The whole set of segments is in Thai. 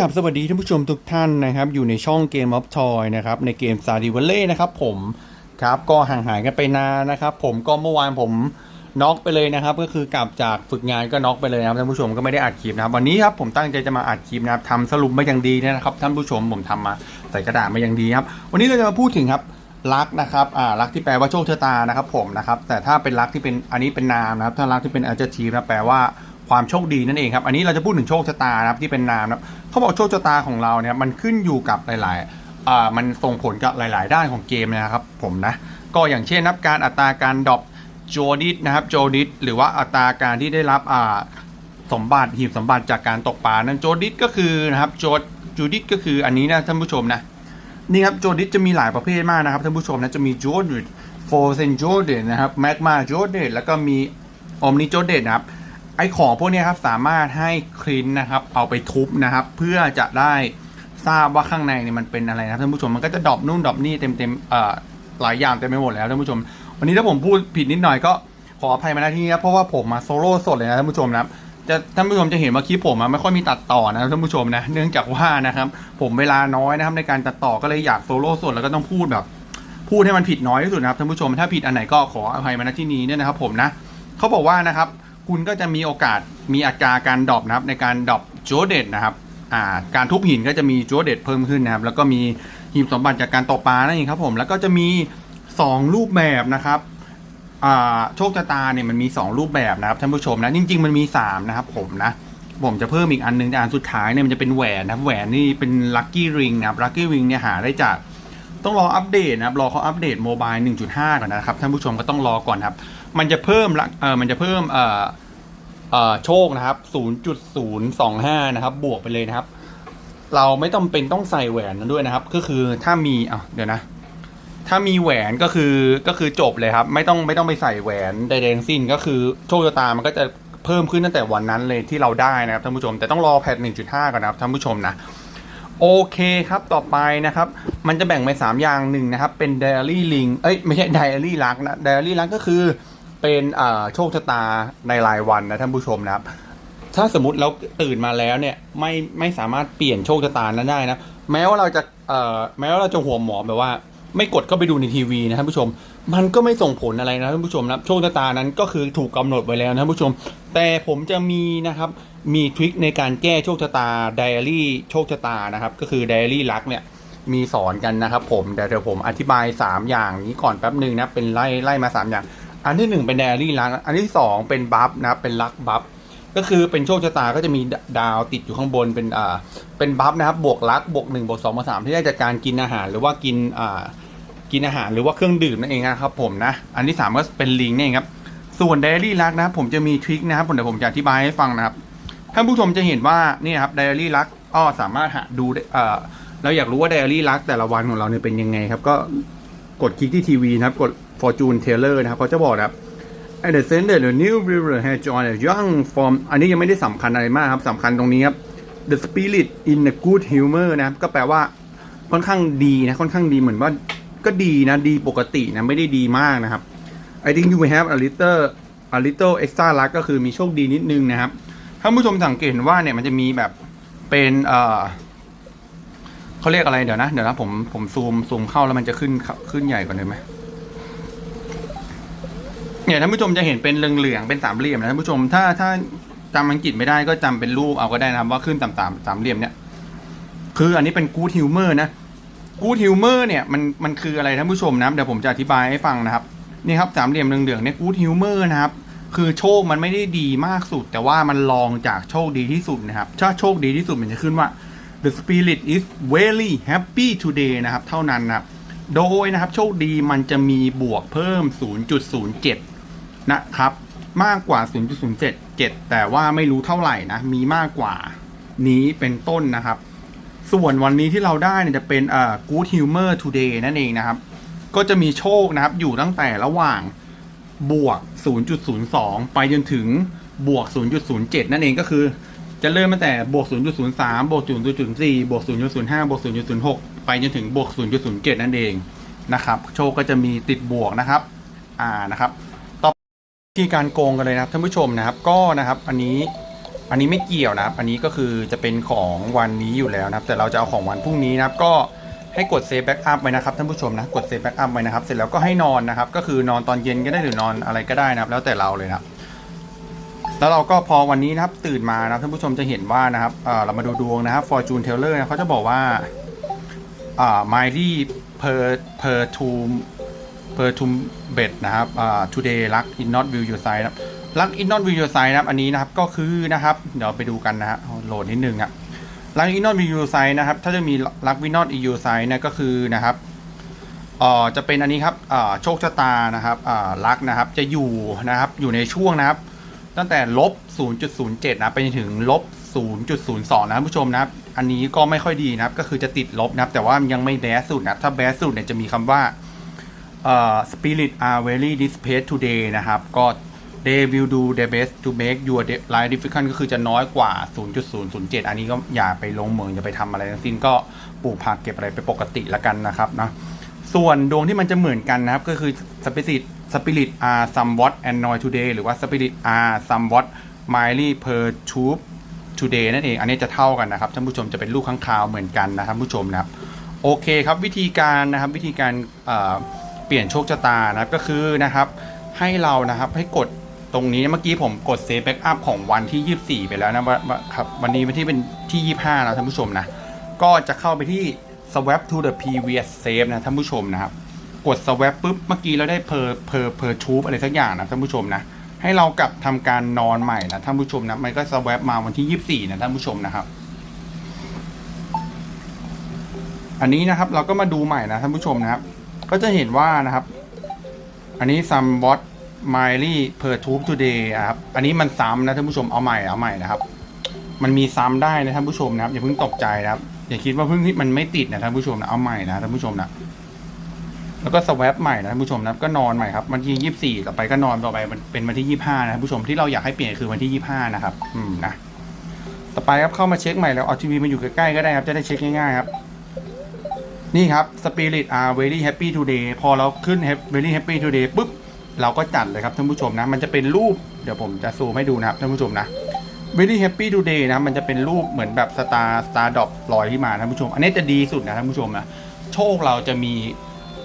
กับสวัสดีท่านผู้ชมทุกท่านนะครับ อยู่ในช่อง Game of Toy นะครับ ในเกม s t a r d i v a l l e y นะครับผมครับก็ห่างหายกันไปนานนะครับผมก็เมื่อวานผมน็อกไปเลยนะครับ ก็คือกลับจากฝึกงานก็น็อกไปเลยนะครับท่านผู้ชมก็ไม่ได้อัดคลิปนะครับ วันนี้ครับผมตั้งใจจะมาอัดคลิปนะครับทำสรุปมาอย่างดีนะครับ ท่านผู้ชมผมทำมาใส่กระดาษมาอย่างดีครับ วันนี้เราจะมาพูดถึงครับรักนะครับอ่ารักที่แปลว่าโชคชะตานะครับ ผมนะครับ แต่ถ้าเป็นรักที่เป็นอันนี้เป็นนามนะครับ ถ้ารักที่เป็น adjective นะแปลว่า ความโชคดีนั่นเองครับ อันนี้เราจะพูดถึงโชคชะตานะครับที่เป็นนามนะครับเขาบอกโชคชะตาของเราเนี่ยมันขึ้นอยู่กับหลายๆอ่ามันส่งผลกับหลาย ๆ ด้านของเกมนะครับผมนะก็อย่างเช่นนับการอัตราการดรอปโจดิสนะครับโจดิสหรือว่าอัตราการที่ได้รับอ่าสมบัติหีบสมบัติจากการตกปลานั้นโจดิสก็คือนะครับโจดจูดิสก็คืออันนี้นะท่านผู้ชมนะนี่ครับโจดิสจะมีหลายประเภทมากนะครับท่านผู้ชมนะจะมีโจดิสโฟเซนโจดิสนะครับแมกมาโจดิสแล้วก็มีอมนิโจดิสนะครับ ไอของพวกนี้ครับสามารถให้คลินนะครับเอาไปทุบนะครับ เพื่อจะได้ทราบว่าข้างในเนี่ยมันเป็นอะไรนะท่านผู้ชมมันก็จะดรอปนู่นดรอปนี่เต็มเต็มเอ่อหลายอย่างเต็มไปหมดแล้วท่านผู้ชม วันนี้ถ้าผมพูดผิดนิดหน่อยก็ขออภัยมาณที่นี้นะเพราะว่าผมมาโซโล่สดเลยนะท่านผู้ชมนะจะท่านผู้ชมจะเห็นว่าคลิปผมอะไม่ค่อยมีตัดต่อนะท่านผู้ชมนะเนื่องจากว่านะครับผมเวลาน้อยนะครับในการตัดต่อก็เลยอยากโซโล่สดแล้วก็ต้องพูดแบบ พูดให้มันผิดน้อยที่สุดนะครับท่านผู้ชมถ้าผิดอันไหนก็ขออภัยมาณที่นี้เนี่ยนะครับ ผมนะเขาบอกว่านะครับ คุณก็จะมีโอกาสมีอัตราการดรอปนะครับในการดรอปโจเดตนะครับการทุบหินก็จะมีโจเดตเพิ่มขึ้นนะครับ แล้วก็มีหีบสมบัติจากการตกปลานั่นเองครับผม แล้วก็จะมีสองรูปแบบนะครับโชคชะตาเนี่ยมันมี 2 รูปแบบนะครับท่านผู้ชมนะ จริง ๆ มันมี 3 นะครับผมนะ ผมจะเพิ่มอีกอันหนึงแต่อันสุดท้ายเนี่ยมันจะเป็นแหวนนะแหวนนี่เป็นลัคกี้ริงนะครับลัคกี้ริงเนี่ยหาได้จากต้องรออัปเดตนะครับ รอเขาอัปเดตโมบาย1.5ก่อนนะครับท่านผู้ชมก็ต้องรอก่อนครับ มันจะเพิ่มเออมันจะเพิ่มเอ่อ โชคนะครับ 0.025 นะครับ บวกไปเลยนะครับ เราไม่ต้องเป็นต้องใส่แหวนนั้นด้วยนะครับ ก็คือถ้ามีอะเดี๋ยวนะ ถ้ามีแหวนก็คือก็คือจบเลยครับ ไม่ต้องไม่ต้องไปใส่แหวนใดๆทั้งสิ้น ก็คือโชคชะตามันก็จะเพิ่มขึ้นตั้งแต่วันนั้นเลยที่เราได้นะครับท่านผู้ชม แต่ต้องรอแพท 1.5 ก่อนนะครับท่านผู้ชมนะโอเคครับต่อไปนะครับ มันจะแบ่งเป็น3อย่างหนึ่งนะครับ เป็น Diary Link เอ้ยไม่ใช่ Diary Luck นะ Diary Luck ก็คือ เป็นโชคชะตาในรายวันนะท่านผู้ชมนะครับ ถ้าสมมติเราตื่นมาแล้วเนี่ยไม่ไม่สามารถเปลี่ยนโชคชะตานั้นได้นะแม้ว่าเราจะแม้ว่าเราจะหัวหมอแบบว่า ไม่กดเข้าไปดูในทีวีนะท่านผู้ชม มันก็ไม่ส่งผลอะไรนะท่านผู้ชมนะโชคชะตานั้นก็คือถูกกำหนดไว้แล้วนะท่านผู้ชม แต่ผมจะมีนะครับมีทริคในการแก้โชคชะตาไดอารี่โชคชะตานะครับก็คือไดอารี่ลักเนี่ยมีสอนกันนะครับผมเดี๋ยวเดี๋ยวผมอธิบาย 3 อย่างนี้ก่อนแป๊บหนึ่งนะเป็นไล่ไล่มา 3 อย่าง อันที่1เป็นไดรี่ลักอันที่2เป็นบัฟนะเป็นลักบัฟก็คือเป็นโชคชะตาก็จะมีดาวติดอยู่ข้างบนเป็นอ่าเป็นบัฟนะครับบวกลักบวกหนึ่งบวกสองบวกสามที่ได้จากการกินอาหาร หรือว่ากินอ่ากินอาหารหรือว่าเครื่องดื่มนั่นเองนะครับผมนะ อันที่สามก็เป็นลิงนี่เองครับส่วนไดอารี่ลักนะครับผมจะมีทริคนะครับผมเดี๋ยวผมจะอธิบายให้ฟังนะครับท่านผู้ชมจะเห็นว่านี่ครับไดอารี่ลักอ้อสามารถหาดูได้เอ่อเราอยากรู้ว่าไดอารี่ลักแต่ละวันของเราเนี่ยเป็นยังไงครับ ก็กดคลิกที่ทีวีนะครับกด Fortune Teller นะครับเขาจะบอกนะครับ At the center the new river has joined a young form อันนี้ยังไม่ได้สำคัญอะไรมากครับสำคัญตรงนี้ครับ the spirit in a good humor นะครับก็แปลว่าค่อนข้างดีนะค่อนข้างดีเหมือนว่าก็ดีนะดีปกตินะไม่ได้ดีมากนะครับ I think you have a little a little extra luck ก็คือมีโชคดีนิดนึงนะครับ ถ้าผู้ชมสังเกตเห็นว่าเนี่ยมันจะมีแบบเป็นเอ่อเขาเรียกอะไรเดี๋ยวนะ เดี๋ยวนะผมผมซูมซูมเข้าแล้วมันจะขึ้นขึ้นใหญ่กว่าเดิมไหม เนี่ยท่านผู้ชมจะเห็นเป็นเหลืองๆเป็นสามเหลี่ยมนะท่านผู้ชมถ้าถ้าจำอังกฤษไม่ได้ก็จำเป็นรูปเอาก็ได้นะครับว่าขึ้นต่ำๆสามเหลี่ยมเนี่ยคืออันนี้เป็นกู o ดฮิวเมอร์นะกู o ดฮิวเมอร์เนี่ยมันมันคืออะไรท่านผู้ชมนะเดี๋ยวผมจะอธิบายให้ฟังนะครับนี่ครับสามเหลี่ยมเหลืองๆเนี่ยกู o ดฮิวเมอร์นะครับคือโชคมันไม่ได้ดีมากสุด แต่ว่ามันรองจากโชคดีที่สุดนะครับ ถ้าโชคดีที่สุดมันจะขึ้นว่า the spirit is very happy today นะครับ เท่านั้นนะครับ โดยนะครับโชคดีมันจะมีบวกเพิ่ม 0.07 นะครับ มากกว่า 0.077 แต่ว่าไม่รู้เท่าไหร่นะ มีมากกว่านี้เป็นต้นนะครับ ส่วนวันนี้ที่เราได้เนี่ยจะเป็นเอ่อ good humor today นั่นเองนะครับ ก็จะมีโชคนะครับอยู่ตั้งแต่ระหว่างบวก 0.02 ไปจนถึงบวก 0.07 นั่นเองก็คือจะเริ่มตั้งแต่บวก 0.03 บวก 0.04 บวก 0.05 บวก 0.06 ไปจนถึงบวก 0.07 นั่นเองนะครับ โชคก็จะมีติดบวกนะครับ อ่านะครับ ต่อที่การโกงกันเลยนะครับท่านผู้ชมนะครับ ก็นะครับ อันนี้อันนี้ไม่เกี่ยวนะครับ อันนี้ก็คือจะเป็นของวันนี้อยู่แล้วนะครับ แต่เราจะเอาของวันพรุ่งนี้นะครับ ก็ให้กดเซฟแบ็กอัพไว้นะครับท่านผู้ชมนะ กดเซฟแบ็กอัพไว้นะครับ เสร็จแล้วก็ให้นอนนะครับ ก็คือนอนตอนเย็นก็ได้หรือนอนอะไรก็ได้นะครับ แล้วแต่เราเลยนะครับแล้วเราก็พอวันนี้นะครับตื่นมานะท่านผู้ชมจะเห็นว่านะครับเออเรามาดูดวงนะครับ Fortune Teller นะเขาจะบอกว่า อ่า miley per per to per to bed นะครับอ่า today luck in not view your side นะครับ luck in not view your side นะครับ อันนี้นะครับก็คือนะครับ เดี๋ยวไปดูกันนะฮะโหลดนิดนึงอะ luck in not view your side นะครับ ถ้าจะมี luck in not view your side เนี่ยก็คือนะครับอ่อจะเป็นอันนี้ครับอ่อโชคชะตานะครับอ่อลักนะครับจะอยู่นะครับอยู่ในช่วงนะครับ ตั้งแต่ลบ 0.07 นะไปถึงลบ0.02 นะครับผู้ชมนะครับ อันนี้ก็ไม่ค่อยดีนะครับ ก็คือจะติดลบนะครับ แต่ว่ายังไม่แบสสุดนะถ้าแบสสุดเนี่ยจะมีคำว่าเอ่อ spirit are very displeased today นะครับ ก็ they will do their best to make your life difficult ก็คือจะน้อยกว่า 0.007 อันนี้ก็อย่าไปลงเมืองอย่าไปทำอะไรทั้งสิ้นก็ปลูกผักเก็บอะไรไปปกติละกันนะครับนะส่วนดวงที่มันจะเหมือนกันนะครับ ก็คือ Spirit Spirit are somewhat annoyed today หรือว่า Spirit are somewhat mildly perturbed today นั่นเองอันนี้จะเท่ากันนะครับท่านผู้ชมจะเป็นลูกข้างคาวเหมือนกันนะครับผู้ชมนะครับโอเคครับวิธีการนะครับวิธีการเเปลี่ยนโชคชะตานะครับก็คือนะครับให้เรานะครับให้กดตรงนี้เมื่อกี้ผมกดเซฟแบ็กอัพของวันที่ 24 ไปแล้วนะครับวันนี้วันที่เป็นที่ 25แล้วท่านผู้ชมนะก็จะเข้าไปที่ swap to the previous save นะท่านผู้ชมนะครับกด swap ปุ๊บเมื่อกี้เราได้ per per per tube อะไรสักอย่างนะท่านผู้ชมนะ ให้เรากลับทำการนอนใหม่นะท่านผู้ชมนะมันก็ swap มาวันที่ 24นะท่านผู้ชมนะครับ อันนี้นะครับเราก็มาดูใหม่นะท่านผู้ชมนะครับ ก็จะเห็นว่านะครับ อันนี้ somewhat mildly per tube today อะครับอันนี้มันซ้ำนะท่านผู้ชมเอาใหม่เอาใหม่นะครับ มันมีซ้ำได้นะท่านผู้ชมนะครับอย่าเพิ่งตกใจนะครับอย่าคิดว่าเพิ่งที่มันไม่ติดนะท่านผู้ชมนะเอาใหม่นะท่านผู้ชมนะ แล้วก็สว a ปใหม่นะท่านผู้ชมนะก็นอนใหม่ครับวันที่ยี่สี่ต่อไปก็นอนต่อไปมันเป็นวันที่ยี่ห้านะท่านผู้ชมที่เราอยากให้เปลี่ยนคือวันที่ยี่ห้านะครับ อืมนะต่อไปครับเข้ามาเช็คใหม่แล้วเอาทีวีมาอยู่ใกล้ๆก็ได้ครับจะได้เช็คง่ายๆครับ นี่ครับ Spirit are very happy today พอเราขึ้น very happy today ปุ๊บเราก็จัดเลยครับท่านผู้ชมนะ มันจะเป็นรูปเดี๋ยวผมจะซูมให้ดูนะครับท่านผู้ชมนะ very happy today นะมันจะเป็นรูปเหมือนแบบ star star drop ลอยที่มาท่านผู้ชม อันนี้จะดีสุดนะท่านผู้ชมนะโชคเราจะมี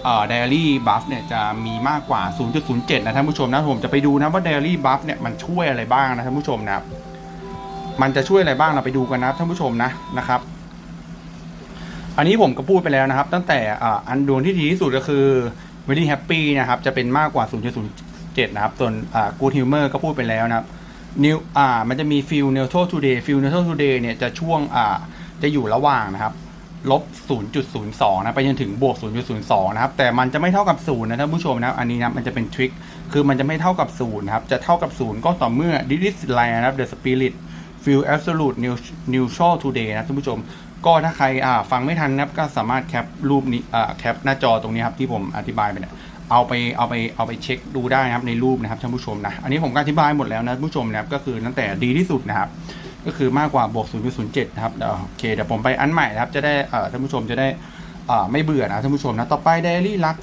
เอ่อ diary buff เนี่ยจะมีมากกว่า 0.07 นะท่านผู้ชมนะผมจะไปดูนะว่า diary buff เนี่ยมันช่วยอะไรบ้างนะท่านผู้ชมนะครับ มันจะช่วยอะไรบ้างเราไปดูกันนะท่านผู้ชมนะนะครับ อันนี้ผมก็พูดไปแล้วนะครับ ตั้งแต่อันดวงที่ดีที่สุดก็คือ very happy นะครับจะเป็นมากกว่า 0.07 นะครับ ส่วน good humor ก็พูดไปแล้วนะครับ new อ่ามันจะมี feel neutral today feel neutral today เนี่ยจะช่วงอ่าจะอยู่ระหว่างนะครับ ลบ 0.02 นะไปจนถึงบวก 0.02 นะครับ แต่มันจะไม่เท่ากับ 0 นะท่านผู้ชมนะครับ อันนี้นะมันจะเป็นทริค คือมันจะไม่เท่ากับ 0 นะครับ จะเท่ากับ 0 ก็ต่อเมื่อ this is line นะครับ the spirit feel absolute neut- neutral today นะท่านผู้ชม ก็ถ้าใครฟังไม่ทันนะครับ ก็สามารถแคปรูปนี้แคปหน้าจอตรงนี้ครับที่ผมอธิบายไปเนี่ยเอาไปเอาไปเอาไปเช็คดูได้นะครับในรูปนะครับท่านผู้ชมนะ อันนี้ผมก็อธิบายหมดแล้วนะท่านผู้ชมนะครับก็คือตั้งแต่ดีที่สุดนะครับ ก็คือมากกว่าบวก 0.07 นะครับเดี๋ยวโอเคเดี๋ยวผมไปอันใหม่นะครับ จะได้เอ่อท่านผู้ชมจะได้อ่อไม่เบื่อนะท่านผู้ชมนะต่อไป Diary Luck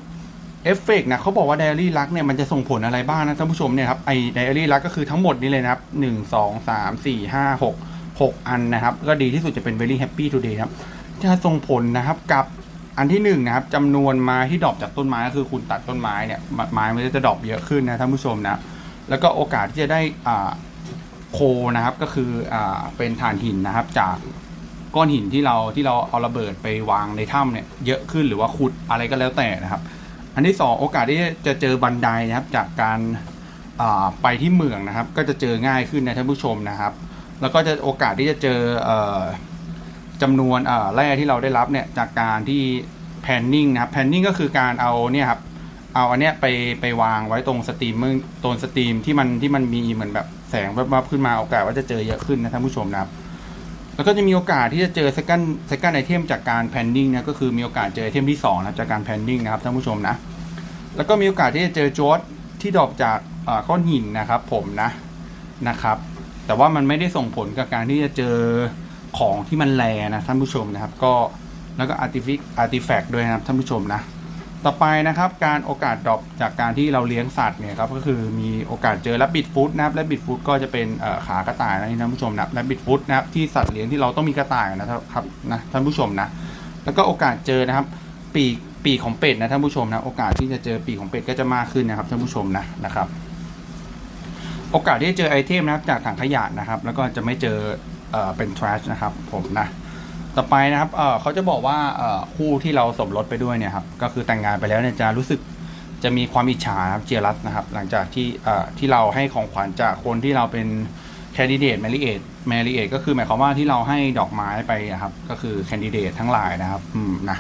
เอฟเฟกนะเขาบอกว่า Diary Luck เนี่ยมันจะส่งผลอะไรบ้างนะท่านผู้ชมเนี่ยครับไอ้ Diary Luck ก็คือทั้งหมดนี้เลยนะครับ 1 2 3 4 5 6 6 อันนะครับ ก็ดีที่สุดจะเป็น Very Happy Today ครับจะส่งผลนะครับกับอันที่หนึ่งนะครับจำนวนไม้ที่ดรอปจากต้นไม้ก็คือคุณตัดต้นไม้เนี่ยไม้มันจะดรอปเยอะขึ้นนะท่านผู้ชมนะแล้วก็โอกาสที่จะได้อ่า โคนะครับก็คืออ่าเป็นฐานหินนะครับ จากก้อนหินที่เราที่เราเอาระเบิดไปวางในถ้ำเนี่ยเยอะขึ้นหรือว่าขุดอะไรก็แล้วแต่นะครับ อันที่สองโอกาสที่จะเจอบันไดนะครับ จากการาไปที่เมืองนะครับ ก็จะเจอง่ายขึ้นนะท่านผู้ชมนะครับ แล้วก็จะโอกาสที่จะเจอเอ่อจำนวนแร่ที่เราได้รับเนี่ยจากการที่แพนนิ่งนะครับแพนนิ่งก็คือการเอาเนี่ยครับเอาอันเนี้ยไปไปวางไว้ตรงสตรีมเมอร์ตรงสตรีมที่มันที่มันมีเหมือนแบบ สงแวบๆขึ้นมาโอกาสว่าจะเจอเยอะขึ้นนะท่านผู้ชมนะครับ แล้วก็จะมีโอกาสที่จะเจอ second second item จากการแพนนิ่งนะก็คือมีโอกาสเจอไอเทมที่สองนะจากการแพนนิ่งนะครับท่านผู้ชมนะ แล้วก็มีโอกาสที่จะเจอโจทที่ดรอปจากอ่อก้อนหินนะครับ ผมนะนะครับ แต่ว่ามันไม่ได้ส่งผลกับการที่จะเจอของที่มันแรนะท่านผู้ชมนะครับ ก็แล้วก็อาร์ติฟิกอาร์ติแฟกต์ด้วยนะครับท่านผู้ชมนะ ต่อไปนะครับการโอกาสดรอปจากการที่เราเลี้ยงสัตว์เนี่ยครับก็คือมีโอกาสเจอแรบบิทฟูดนะครับแรบบิทฟูดก็จะเป็นขากระต่ายนะท่านผู้ชมนะแรบบิทฟูดนะครับที่สัตว์เลี้ยงที่เราต้องมีกระต่ายนะครับนะท่านผู้ชมนะแล้วก็โอกาสเจอนะครับ ปีกปีกของเป็ดนะท่านผู้ชมนะโอกาสที่จะเจอปีกของเป็ดก็จะมากขึ้นนะครับท่านผู้ชมนะนะครับ โอกาสที่จะเจอไอเทมนะครับจากถังขยะนะครับ แล้วก็จะไม่เจอเป็น trash นะครับผมนะ ต่อไปนะครับเออเขาจะบอกว่าเออคู่ที่เราสมรสไปด้วยเนี่ยครับ ก็คือแต่งงานไปแล้วเนี่ยจะรู้สึกจะมีความอิจฉานะครับเจรัสนะครับ หลังจากที่เออที่เราให้ของขวัญจากคนที่เราเป็นแคนดิเดตแมรี่เอทแมรี่เอทก็คือหมายความว่าที่เราให้ดอกไม้ไปนะครับ ก็คือแคนดิเดตทั้งหลายนะครับ อืมนะ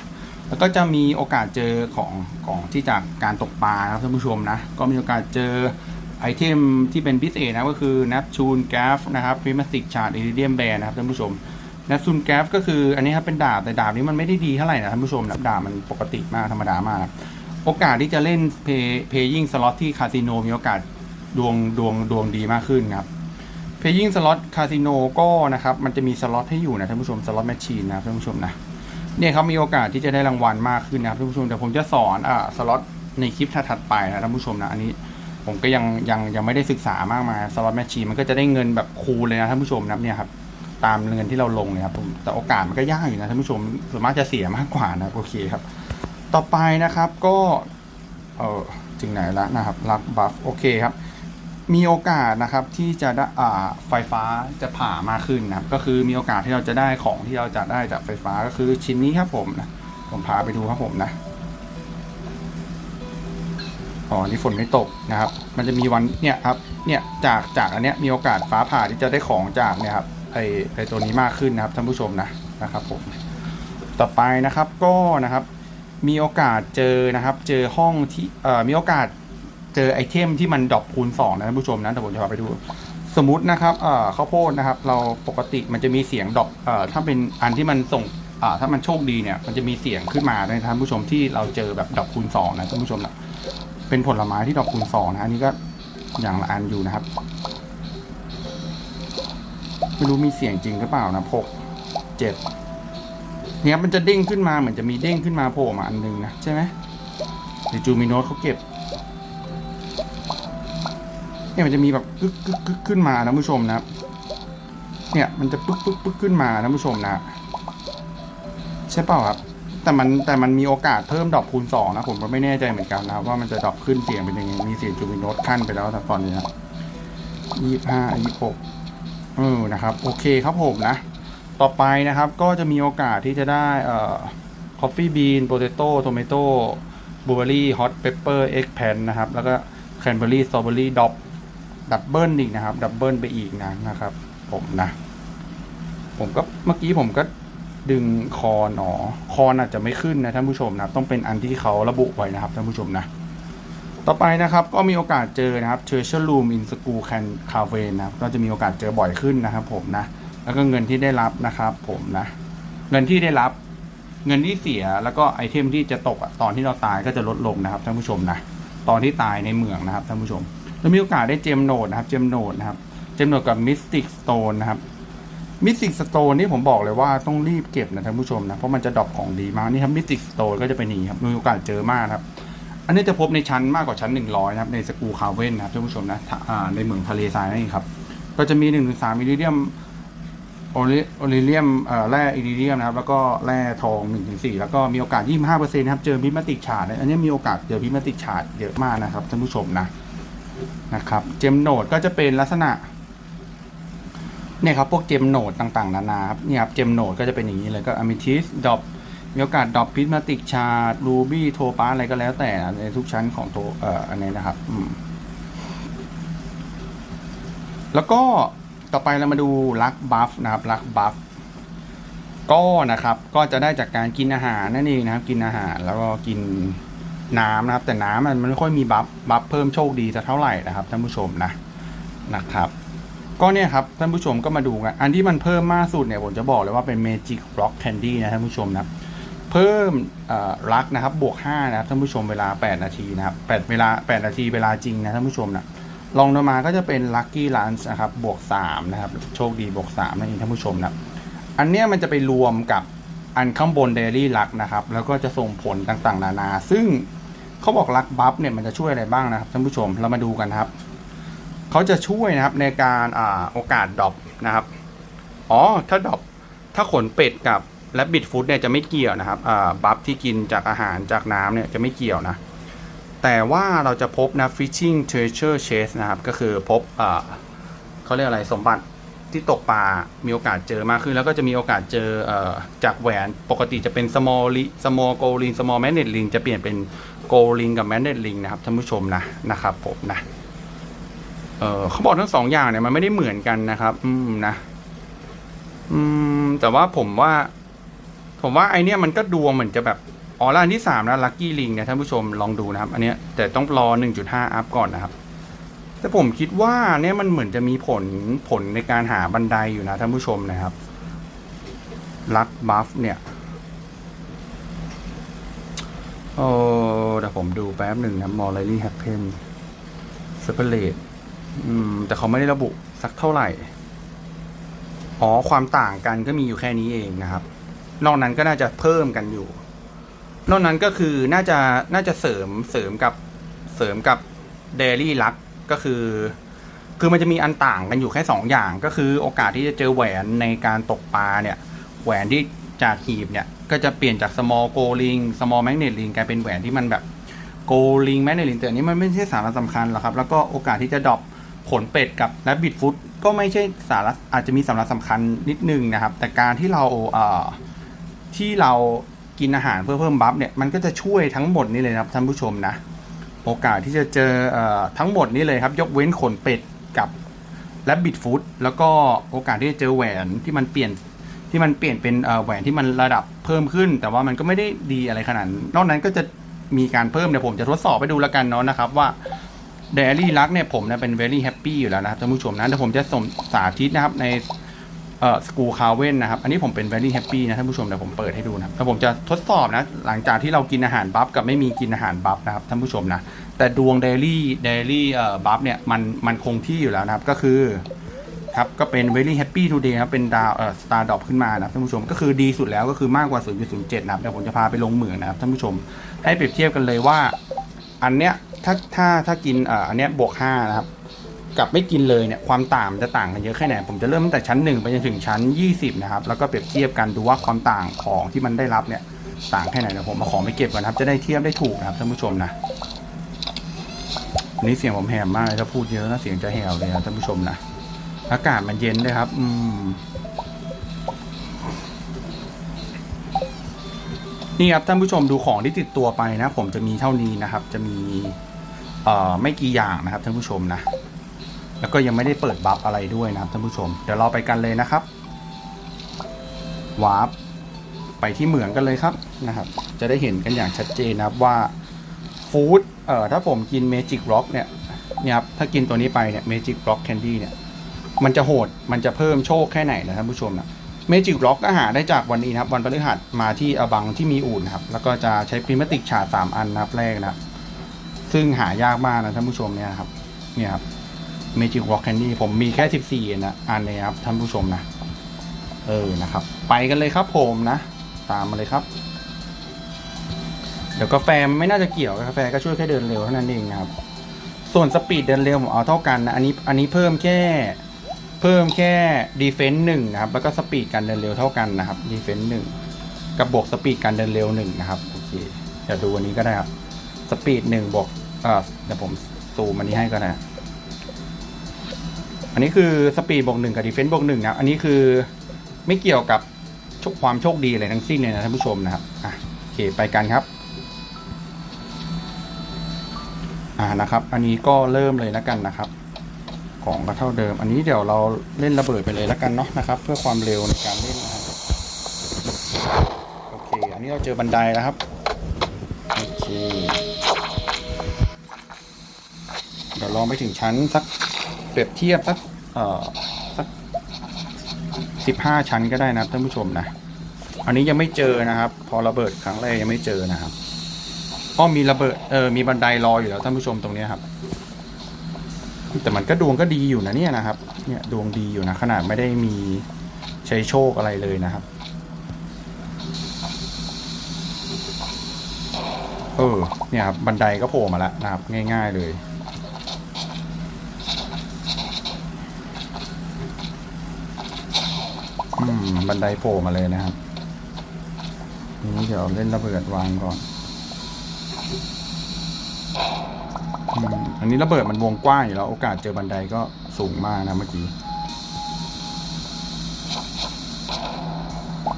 แล้วก็จะมีโอกาสเจอของของที่จากการตกปลาครับท่านผู้ชมนะ ก็มีโอกาสเจอไอเทมที่เป็นพิเศษนะก็คือ Neptune Gaff นะครับ Prismatic Shard Iridium Band นะครับท่านผู้ชม Neptune Gaff ก็คืออันนี้ครับเป็นดาบแต่ดาบนี้มันไม่ได้ดีเท่าไหร่นะท่านผู้ชมนะดาบมันปกติมากธรรมดามากนะโอกาสที่จะเล่นเพย์เพย์ยิงสล็อตที่คาสิโนมีโอกาสดวงดวงดวงดีมากขึ้นครับเพย์ยิงสล็อตคาสิโนก็นะครับมันจะมีสล็อตให้อยู่นะท่านผู้ชมสล็อตแมชชีนนะท่านผู้ชมนะเนี่ยครับมีโอกาสที่จะได้รางวัลมากขึ้นนะครับท่านผู้ชมแต่ผมจะสอนอ่าสล็อตในคลิปถัดไปนะท่านผู้ชมนะอันนี้ผมก็ยังยังยังไม่ได้ศึกษามากมายสล็อตแมชชีนมันก็จะได้เงินแบบคูลเลยนะท่านผู้ชมนะเนี่ยครับ ตามเงินที่เราลงเนี่ยครับผมแต่โอกาสมันก็ยากอยู่นะท่านผู้ชมส่วนมากจะเสียมากกว่านะโอเคครับ ต่อไปนะครับก็เออถึงไหนแล้วนะครับรับบัฟโอเคครับ มีโอกาสนะครับที่จะได้อ่าไฟฟ้าจะผ่ามากขึ้นนะครับ ก็คือมีโอกาสที่เราจะได้ของที่เราจะได้จากไฟฟ้าก็คือชิ้นนี้ครับผมนะผมพาไปดูครับผมนะอ๋อนี่ฝนไม่ตกนะครับ มันจะมีวันเนี่ยครับ เนี่ยจากจากอันเนี้ยมีโอกาสฟ้าผ่าที่จะได้ของจากเนี่ยครับ ไอไอตัวนี้มากขึ้นนะครับท่านผู้ชมนะนะครับผมต่อไปนะครับก็นะครับมีโอกาสเจอนะครับเจอห้องที่เอ่อมีโอกาสเจอไอเทมที่มันดรอปคูณ2นะท่านผู้ชมนะแต่ผมจะพาไปดู สมมตินะครับเอ่อข้าวโพดนะครับ เราปกติมันจะมีเสียงดรอปเอ่อถ้าเป็นอันที่มันส่งอ่าถ้ามันโชคดีเนี่ยมันจะมีเสียงขึ้นมาในท่านผู้ชมที่เราเจอแบบดอปคูณ2นะท่านผู้ชมนะเป็นผลไม้ที่ดอปคูณ2นะอันนี้ก็อย่างละอันอยู่นะครับ ไม่รู้มีเสียงจริงหรือเปล่านะหกเจ็ดเนี่ยมันจะเด้งขึ้นมาเหมือนจะมีเด้งขึ้นมาโผล่มาอันนึงนะใช่ไหมเดี๋ยวจูมิโนตเขาเก็บเนี่ยมันจะมีแบบกึกกึกกึกขึ้นมานะผู้ชมนะเนี่ยมันจะปึ๊กปึ๊กปึ๊กขึ้นมานะผู้ชมนะ ใช่เปล่าครับ แต่มันแต่มันมีโอกาสเพิ่มดอกคูณสองนะผมก็ไม่แน่ใจเหมือนกันนะว่ามันจะดอกขึ้นเสียงเป็นยังไงมีเสียงจูบิโนตขั้นไปแล้วตอนนี้นะยี่ห้ายี่หก เออนะครับโอเคครับผมนะ ต่อไปนะครับก็จะมีโอกาสที่จะได้เอ่อ coffee bean potato tomato blueberry hot pepper egg pan นะครับ แล้วก็ cranberry strawberry dop ดับเบิลอีกนะครับ ดับเบิลไปอีกนะนะครับ ผมนะ ผมก็เมื่อกี้ผมก็ดึงคอหนอ คอนอาจจะไม่ขึ้นนะท่านผู้ชมนะ ต้องเป็นอันที่เขาระบุไว้นะครับท่านผู้ชมนะ ต่อไปนะครับก็มีโอกาสเจอนะครับ treasure room in school can cafe นะครับก็จะมีโอกาสเจอบ่อยขึ้นนะครับผมนะแล้วก็เงินที่ได้รับนะครับ ผมนะเงินที่ได้รับ เงินที่เสียแล้วก็ไอเทมที่จะตกตอนที่เราตายก็จะลดลงนะครับท่านผู้ชมนะตอนที่ตายในเมืองนะครับท่านผู้ชมแล้วมีโอกาสได้เจมโนดนะครับเจมโนดนะครับเจมโนดกับมิสติกสโตนนะครับมิสติกสโตนนี่ผมบอกเลยว่าต้องรีบเก็บนะท่านผู้ชมนะเพราะมันจะดรอปของดีมากนี่ครับมิสติกสโตนก็จะเป็นนี้ครับมีโอกาสเจอมากครับ อันนี้จะพบในชั้นมากกว่าชั้น 100 นะครับ ในสกูคาเว่นนะครับท่านผู้ชมนะในเมืองทะเลทรายนั่นเองครับ ก็จะมี1นถึงสามมิลลิเดียมโอลิเลียมแร่อิริเดียมนะครับ แล้วก็แร่ทอง1นถึงสแล้วก็มีโอกาส 25%นะครับ เจอพิมติกชาดอันนี้มีโอกาสเจอพิมติกชาดเยอะมากนะครับท่านผู้ชมนะนะครับ เจมโนดก็จะเป็นลักษณะเนี่ยครับพวกเจมโนดต่างๆ นานาครับเนี่ยครับเจมโนดก็จะเป็นอย่างนี้เลยก็อะมิทิสดอป มีโอกาสดอปพิมาติกชาร์ดรูบี้โทปาอะไรก็แล้วแต่ในทุกชั้นของโทเอ่ออันนี้นะครับ อืม แล้วก็ต่อไปเรามาดูลักบัฟนะครับลักบัฟก็นะครับก็จะได้จากการกินอาหารนั่นเองนะครับ กินอาหารแล้วก็กินน้ำนะครับ แต่น้ำมันไม่ค่อยมีบัฟบัฟเพิ่มโชคดีสักเท่าไหร่นะครับท่านผู้ชมนะนะครับ ก็เนี่ยครับท่านผู้ชมก็มาดูกันอันที่มันเพิ่มมากสุดเนี่ยผมจะบอกเลยว่าเป็น Magic Rock Candy นะท่านผู้ชมนะ เพิ่มรักนะครับบวก5นะครับท่านผู้ชมเวลา 8 นาทีนะครับ8เวลา 8 นาทีเวลาจริงนะท่านผู้ชมนะลองลงมาก็จะเป็น Lucky Lunch นะครับบวก3นะครับโชคดีบวก3นั่นเองท่านผู้ชมนะอันเนี้ยมันจะไปรวมกับอันข้างบนเดลี่ลักนะครับแล้วก็จะส่งผลต่างๆ นานา ซึ่งเขาบอกลักบัฟเนี่ยมันจะช่วยอะไรบ้างนะครับท่านผู้ชมเรามาดูกันครับเขาจะช่วยนะครับในการอ่าโอกาสดรอปนะครับอ๋อถ้าดรอปถ้าขนเป็ดกับ และบิดฟูดเนี่ยจะไม่เกี่ยวนะครับบัฟที่กินจากอาหารจากน้ำเนี่ยจะไม่เกี่ยวนะ แต่ว่าเราจะพบนะ fishing treasure chest นะครับ ก็คือพบอเขาเรียกอะไรสมบัติที่ตกปลา มีโอกาสเจอมากขึ้น แล้วก็จะมีโอกาสเจอเอจากแหวน ปกติจะเป็น small li- small gold ring small magnet ring จะเปลี่ยนเป็น gold ring กับ magnet ring นะครับท่านผู้ชมนะนะครับผมนะเเขาบอกทั้งสองอย่างเนี่ยมันไม่ได้เหมือนกันนะครับ อืมนะ อืม แต่ว่าผมว่า ผมว่าไอเนี้ยมันก็ดวงเหมือนจะแบบอ๋อแล้วอันที่สามนะลัคกี้ลิงเนี่ยท่านผู้ชมลองดูนะครับ อันเนี้ยแต่ต้องรอหนึ่งจุดห้าอัพก่อนนะครับ แต่ผมคิดว่าเนี่ยมันเหมือนจะมีผลผลในการหาบันไดอยู่นะท่านผู้ชมนะครับลักบัฟเนี่ยโอ้เดี๋ยวผมดูแป๊บหนึ่งนะมอลลี่แฮปเพนสเปเลตอืม แต่เขาไม่ได้ระบุสักเท่าไหร่ อ๋อ ความต่างกันก็มีอยู่แค่นี้เองนะครับ นอกนั้นก็น่าจะเพิ่มกันอยู่ นอกนั้นก็คือน่าจะน่าจะเสริมเสริมกับเสริมกับเดลี่ลักก็คือ คือมันจะมีอันต่างกันอยู่แค่สองอย่าง ก็คือโอกาสที่จะเจอแหวนในการตกปลาเนี่ย แหวนที่จากหีบเนี่ย ก็จะเปลี่ยนจาก small g o ring small magnet ring กลายเป็นแหวนที่มันแบบ g o ring magnet ring แต่อันนี้มันไม่ใช่สาระสำคัญหรอกครับ แล้วก็โอกาสที่จะดรอปขนเป็ดกับและบิดฟุตก็ไม่ใช่สาระอาจจะมีสาระสำคัญนิดนึงนะครับ แต่การที่เราเอ่อ ที่เรากินอาหารเพื่อเพิ่มบัฟเนี่ยมันก็จะช่วยทั้งหมดนี่เลยนะครับท่านผู้ชมนะโอกาสที่จะเจออทั้งหมดนี่เลยครับ ยกเว้นขนเป็ดกับและบิดฟูดแล้วก็โอกาสที่จะเจอแหวนที่มันเปลี่ยนที่มันเปลี่ยนเป็นแหวนที่มันระดับเพิ่มขึ้น แต่ว่ามันก็ไม่ได้ดีอะไรขนาดนอกนั้นก็จะมีการเพิ่มเดี๋ยวผมจะทดสอบไปดูแล้วกันเนาะนะครับว่าเดลี่ลักเนี่ยผมเนี่ยเป็น very happy อยู่แล้วนะครับท่านผู้ชมนะเดี๋ยวผมจะสมสาธิตนะครับใน สกูคาเว่นนะครับ อันนี้ผมเป็น very happy นะท่านผู้ชมเดี๋ยวผมเปิดให้ดูนะครับแล้วผมจะทดสอบนะ หลังจากที่เรากินอาหารบัฟกับไม่มีกินอาหารบัฟนะครับท่านผู้ชมนะ แต่ดวงเดลี่เดลี่เอ่อบัฟเนี่ยมันมันคงที่อยู่แล้วนะครับ ก็คือครับก็เป็น very happy today ครับเป็นดาวเอ่อ star drop ขึ้นมานะครับท่านผู้ชมก็คือดีสุดแล้วก็คือมากกว่า 0.07 นะครับเดี๋ยวผมจะพาไปลงเหมืองนะครับท่านผู้ชมให้เปรียบเทียบกันเลยว่า อันเนี้ยถ้าถ้าถ้ากินเอ่ออันเนี้ยบวก5นะครับ กับไม่กินเลยเนี่ยความต่างมันจะต่างกันเยอะแค่ไหนผมจะเริ่มตั้งแต่ชั้น 1 ไปจนถึงชั้น 20 นะครับ แล้วก็เปรียบเทียบกันดูว่าความต่างของที่มันได้รับเนี่ยต่างแค่ไหนเดี๋ยวผมมาของไปเก็บก่อนนะครับ จะได้เทียบได้ถูกนะครับท่านผู้ชมนะวันนี้เสียงผมแหบมากเลยถ้าพูดเยอะนะเสียงจะแหวเลยนะท่านผู้ชมนะอากาศมันเย็นด้วยครับ อืมนี่ครับท่านผู้ชมดูของที่ติดตัวไปนะ ผมจะมีเท่านี้นะครับ จะมี เอ่อไม่กี่อย่างนะครับท่านผู้ชมนะ แล้วก็ยังไม่ได้เปิดบัฟอะไรด้วยนะครับท่านผู้ชม เดี๋ยวเราไปกันเลยนะครับวาร์ปไปที่เหมืองกันเลยครับนะครับ จะได้เห็นกันอย่างชัดเจนนะครับว่าฟู้ดเอ่อถ้าผมกินเมจิกร็อกเนี่ยเนี่ยครับถ้ากินตัวนี้ไปเนี่ยเมจิกร็อกแคนดี้เนี่ยมันจะโหดมันจะเพิ่มโชคแค่ไหนนะท่านผู้ชมนะเมจิกร็อกก็หาได้จากวันนี้นะครับ วันพฤหัสมาที่อบังที่มีอู่นครับ แล้วก็จะใช้พรีมติกฉาดสามอันนะครับแรกนะครับซึ่งหายากมากนะท่านผู้ชมเนี่ยครับเนี่ยครับ Magic Rock Candy ผมมีแค่ 14นะอันเลยครับท่านผู้ชมนะ เออนะครับ ไปกันเลยครับผมนะ ตามมาเลยครับ เดี๋ยวกาแฟไม่น่าจะเกี่ยวกาแฟก็ช่วยแค่เดินเร็วเท่านั้นเองนะครับ ส่วนสปีดเดินเร็วผมเอาเท่ากันนะอันนี้อันนี้เพิ่มแค่เพิ่มแค่ดีเฟนซ์หนึ่งนะครับ แล้วก็สปีดการเดินเร็วเท่ากันนะครับดีเฟนซ์หนึ่งกับบวกสปีดการเดินเร็วหนึ่งนะครับโอเคเดี๋ยวดูอันนี้ก็ได้ครับสปีดหนึ่งบวกเอ่อเดี๋ยวผมซูมอันนี้ให้ก็ได้ อันนี้คือสปีดบวกหนึ่งกับดีเฟนซ์บวกหนึ่งนะ อันนี้คือไม่เกี่ยวกับโชคความโชคดีอะไรทั้งสิ้นเลยนะท่านผู้ชมนะครับอะโอเคไปกันครับอ่านะครับ อันนี้ก็เริ่มเลยแล้วกันนะครับ ของก็เท่าเดิม อันนี้เดี๋ยวเราเล่นระเบิดไปเลยแล้วกันเนาะนะครับ เพื่อความเร็วในการเล่นนะครับโอเค อันนี้เราเจอบันไดแล้วครับโอเคเดี๋ยวลองไปถึงชั้นสัก เปรียบเทียบสักสักสิบห้าชั้นก็ได้นะท่านผู้ชมนะ อันนี้ยังไม่เจอนะครับ พอระเบิดครั้งแรกยังไม่เจอนะครับก็มีระเบิดเออมีบันไดรออยู่แล้วท่านผู้ชมตรงนี้ครับ แต่มันก็ดวงก็ดีอยู่นะเนี่ยนะครับ เนี่ยดวงดีอยู่นะ ขนาดไม่ได้มีใช้โชคอะไรเลยนะครับ เออเนี่ยครับบันไดก็โผล่มาแล้วนะครับ ง่าย ๆเลย บันไดโผล่มาเลยนะครับนี่เดี๋ยวเล่นระเบิดวางก่อนอันนี้ระเบิดมันวงกว้างอยู่แล้ว โอกาสเจอบันไดก็สูงมากนะเมื่อกี้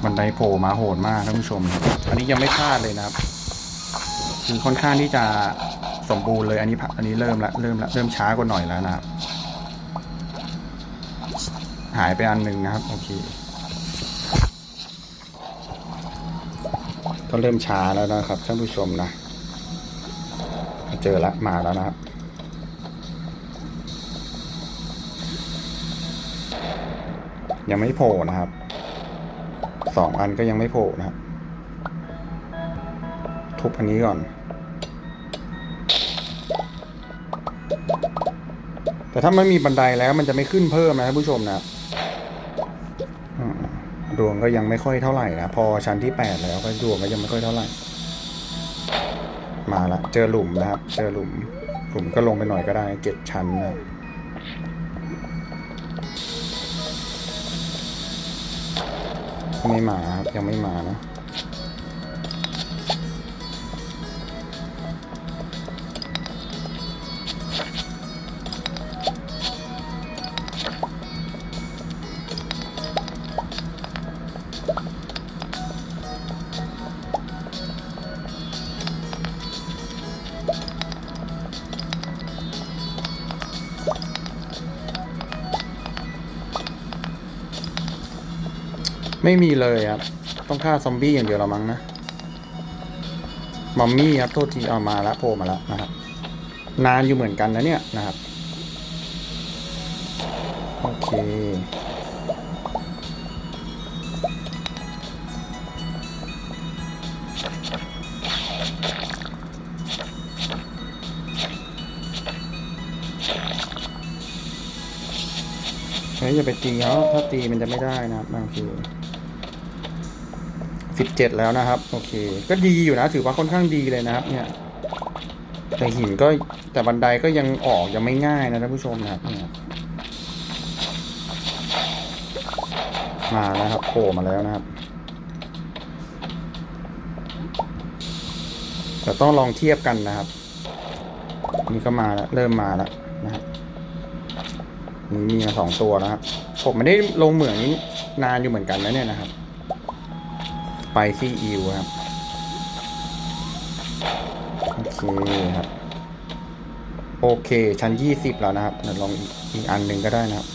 บันไดโผล่มาโหดมากท่านผู้ชม อันนี้ยังไม่พลาดเลยนะครับ คือค่อนข้างที่จะสมบูรณ์เลยอันนี้อันนี้เริ่มละเริ่มละเริ่มช้ากว่าหน่อยแล้วนะครับ หายไปอันหนึ่งนะครับ โอเค เริ่มช้าแล้วนะครับท่านผู้ชมนะเจอละมาแล้วนะครับยังไม่โผล่นะครับสองอันก็ยังไม่โผล่นะครับทุบอันนี้ก่อนแต่ถ้าไม่มีบันไดแล้วมันจะไม่ขึ้นเพิ่มนะท่านผู้ชมนะอืม ดวงก็ยังไม่ค่อยเท่าไหร่นะพอชั้นที่แปดแล้วก็ดวงก็ยังไม่ค่อยเท่าไหร่ มาละเจอหลุมนะครับ เจอหลุมหลุมก็ลงไปหน่อยก็ได้เจ็ดชั้นนะไม่มาครับยังไม่มานะ ไม่มีเลยครับ ต้องฆ่าซอมบี้อย่างเดียวเรามั้งนะมัมมี่ครับโทษทีเอามาละโผล่มาแล้วนะครับ นานอยู่เหมือนกันนะเนี่ยนะครับ โอเคเฮ้ยอย่าไปตีเขาถ้าตีมันจะไม่ได้นะครับโอเค 17 แล้วนะครับ โอเค ก็ดีอยู่นะ ถือว่าค่อนข้างดีเลยนะครับ เนี่ย แต่หินก็แต่บันไดก็ยังออกยังไม่ง่ายนะท่านผู้ชมนะครับเนี่ยมาแล้วครับโผล่มาแล้วนะครับแต่ต้องลองเทียบกันนะครับ นี่ก็มาแล้วเริ่มมาแล้วนะครับนี่มีสองตัวนะครับผมไม่ได้ลงเหมืองนี้นานอยู่เหมือนกันแล้วเนี่ยนะครับ ไปซี่อิวครับ โอเคครับ โอเค ชั้นยี่สิบแล้วนะครับเดี๋ยวลองอีกอีกอันหนึ่งก็ได้นะครับ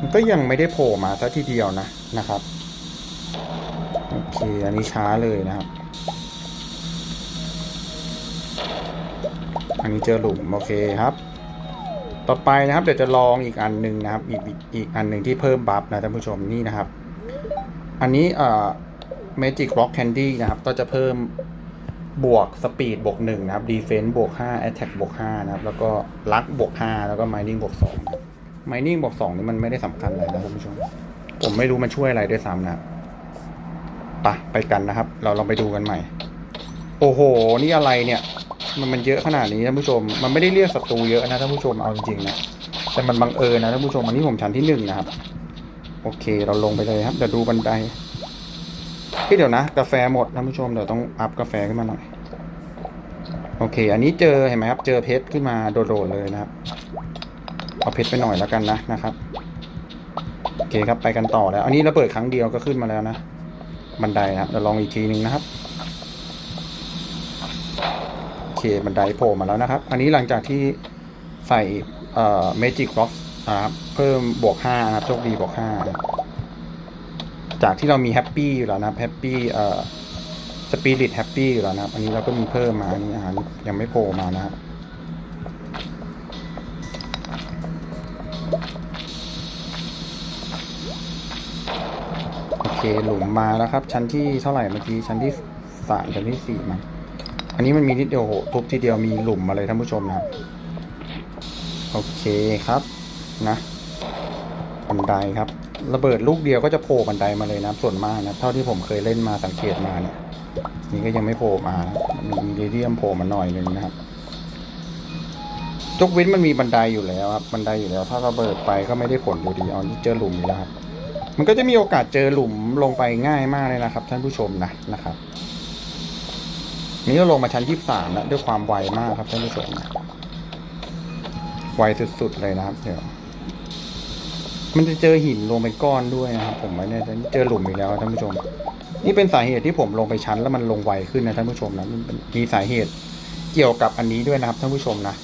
มันก็ยังไม่ได้โผล่มาซะทีเดียวนะนะครับ โอเค อันนี้ช้าเลยนะครับ อันนี้เจอหลุม โอเคครับต่อไปนะครับเดี๋ยวจะลองอีกอันหนึ่งนะครับอีกอีกอีกอันหนึ่งที่เพิ่มบัฟนะท่านผู้ชมนี่นะครับ อันนี้เอ่อ Magic Rock Candy นะครับ ก็จะเพิ่มบวกสปีดบวกหนึ่งนะครับ Defense บวกห้า Attack บวกห้านะครับ แล้วก็ลักบวกห้าแล้วก็ Mining บวกสอง Mining บวกสองนี่มันไม่ได้สำคัญอะไรนะท่านผู้ชม ผมไม่รู้มันช่วยอะไรด้วยซ้ำนะครับไปไปกันนะครับ เราลองไปดูกันใหม่ โอ้โห นี่อะไรเนี่ย มันมันเยอะขนาดนี้ท่านผู้ชม มันไม่ได้เรียกศัตรูเยอะนะท่านผู้ชมเอาจริงๆนะแต่มันบังเอิญนะท่านผู้ชมอันนี้ผมชั้นที่หนึ่งนะครับ โอเค เราลงไปเลยครับ เดี๋ยวดูบันไดพี่เดี๋ยวนะ กาแฟหมดท่านผู้ชมเดี๋ยวต้องอัพกาแฟขึ้นมาหน่อย โอเค อันนี้เจอเห็นไหมครับ เจอเพชรขึ้นมาโดดๆเลยนะครับ เอาเพชรไปหน่อยแล้วกันนะนะครับ โอเคครับไปกันต่อแล้ว อันนี้ระเบิดครั้งเดียวก็ขึ้นมาแล้วนะ บันไดนะครับเดี๋ยวลองอีกทีหนึ่งนะครับโอเคบันไดโผล่มาแล้วนะครับ อันนี้หลังจากที่ใส่เอ่อ Magic Box นะ ครับเพิ่มบวกห้านะครับโชคดีบวกห้าจากที่เรามีแฮปปี้อยู่แล้วนะแฮปปี้เอ่อสปิริตแฮปปี้อยู่แล้วนะครับ อันนี้เราก็มีเพิ่มมาอันนี้อาหารยังไม่โผล่มานะครับโอเคหลุมมาแล้วครับ ชั้นที่เท่าไหร่เมื่อกี้ชั้นที่สามชั้นที่สี่มั้งอันนี้มันมีนิดเดียวโหทุบทีเดียวมีหลุมมาเลยท่านผู้ชมนะครับ โอเคครับ นะบันไดครับ ระเบิดลูกเดียวก็จะโผล่บันไดมาเลยนะส่วนมากนะ เท่าที่ผมเคยเล่นมาสังเกตมาเนี่ยนี่ก็ยังไม่โผล่มานมีเดียมโผล่มาหน่อยหนึงนะครับจกเว้นมันมีบันไดอยู่แล้วครับบันไดอยู่แล้ว ถ้าระเบิดไปก็ไม่ได้ผลอยู่ดีเอานี่เจอหลุมแล้วครับมันก็จะมีโอกาสเจอหลุมลงไปง่ายมากเลยนะครับ ท่านผู้ชมนะนะครับนี่ก็ลงมาชั้นยี่สามแล้วด้วยความไวมากครับท่านผู้ชมไวสุดๆเลยนะครับเดี๋ยว มันจะเจอหินลงเป็นก้อนด้วยนะครับผมไม่แน่ใจนี่เจอหลุมอีกแล้วท่านผู้ชม นี่เป็นสาเหตุที่ผมลงไปชั้นแล้วมันลงไวขึ้นนะท่านผู้ชมนะมันมีสาเหตุเกี่ยวกับอันนี้ด้วยนะครับท่านผู้ชมนะ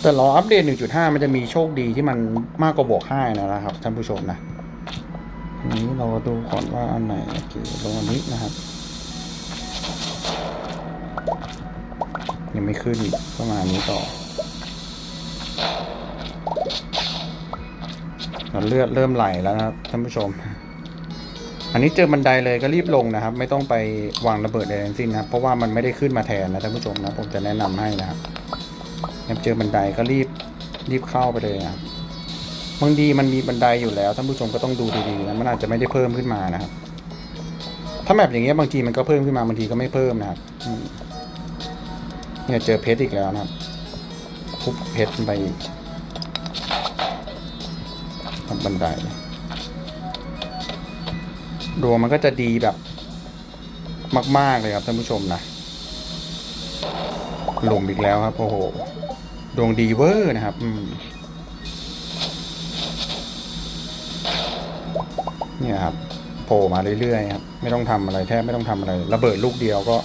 แต่รออัปเดต 1.5 มันจะมีโชคดีที่มันมากกว่าบวก5นะครับท่านผู้ชมนะอันนี้เราดูก่อนว่าอันไหนโอเคลงอันนี้นะครับ ยังไม่ขึ้นก็มาอันนี้ต่อเลือดเริ่มไหลแล้วนะครับท่านผู้ชม อันนี้เจอบันไดเลยก็รีบลงนะครับ ไม่ต้องไปวางระเบิดใดทั้งสิ้นนะครับ เพราะว่ามันไม่ได้ขึ้นมาแทนนะท่านผู้ชมนะผมจะแนะนำให้นะครับเจอบันไดก็รีบรีบเข้าไปเลยนะครับบางทีมันมีบันไดอยู่แล้วท่านผู้ชมก็ต้องดูดีๆนะมันอาจจะไม่ได้เพิ่มขึ้นมานะครับ ถ้าแบบอย่างเงี้ยบางทีมันก็เพิ่มขึ้นมาบางทีก็ไม่เพิ่มนะครับ เนี่ยเจอเพชรอีกแล้วนะครับทุบเพชรไปอีกทำบันไดดวงมันก็จะดีแบบ มาก ๆ เลยครับท่านผู้ชมนะหลุมอีกแล้วครับ โอ้โห ดวงดีเวอร์นะครับ อืมเนี่ยครับโผล่มาเรื่อยๆครับ ไม่ต้องทำอะไรแทบไม่ต้องทำอะไร ระเบิดลูกเดียวก็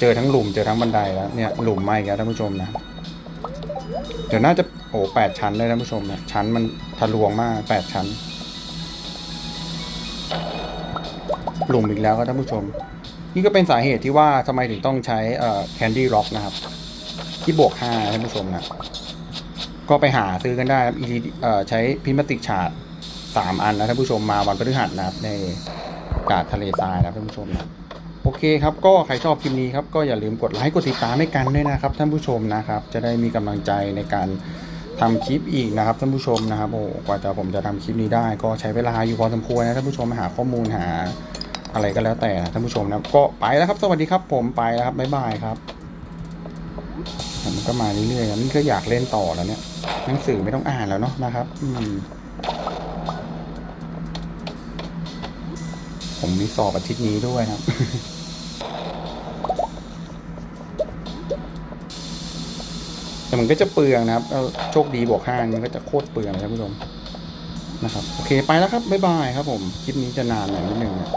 เจอทั้งหลุมเจอทั้งบันไดแล้วเนี่ยหลุมไหมครับท่านผู้ชมนะ เดี๋ยวน่าจะโอ้แปดชั้นเลยท่านผู้ชมนะชั้นมันทะลวงมากแปดชั้น หลุมอีกแล้วครับท่านผู้ชม นี่ก็เป็นสาเหตุที่ว่าทำไมถึงต้องใช้เอ่อแคนดี้ร็อกนะครับ ที่บวกห้าท่านผู้ชมนะก็ไปหาซื้อกันได้ครับใช้พิมพ์ติกฉาดสามอันนะท่านผู้ชมมาวันพฤหัสนะครับในกาดทะเลทรายนะท่านผู้ชมนะ โอเคครับก็ใครชอบคลิปนี้ครับก็อย่าลืมกดไลค์กดติดตามให้กันด้วยนะครับ ท่านผู้ชมนะครับ จะได้มีกำลังใจในการทำคลิปอีกนะครับท่านผู้ชมนะครับโอ้กว่าจะผมจะทำคลิปนี้ได้ ก็ใช้เวลาอยู่พอสมควรนะท่านผู้ชมหาข้อมูลหาอะไรก็แล้วแต่ท่านผู้ชมนะก็ไปแล้วครับ สวัสดีครับ ผมไปแล้วครับบ๊ายบายครับมันก็มาเรื่อยๆนะนี่ก็อยากเล่นต่อแล้วเนี่ยหนังสือไม่ต้องอ่านแล้วเนาะนะครับ อืม ผมมีสอบอาทิตย์นี้ด้วยนะครับ แต่มันก็จะเปลืองนะครับโชคดีบวกห้ามันก็จะโคตรเปลืองนะท่านผู้ชมนะครับ โอเคไปแล้วครับ บ๊ายบายครับผม คลิปนี้จะนานหน่อยนิดนึงนะ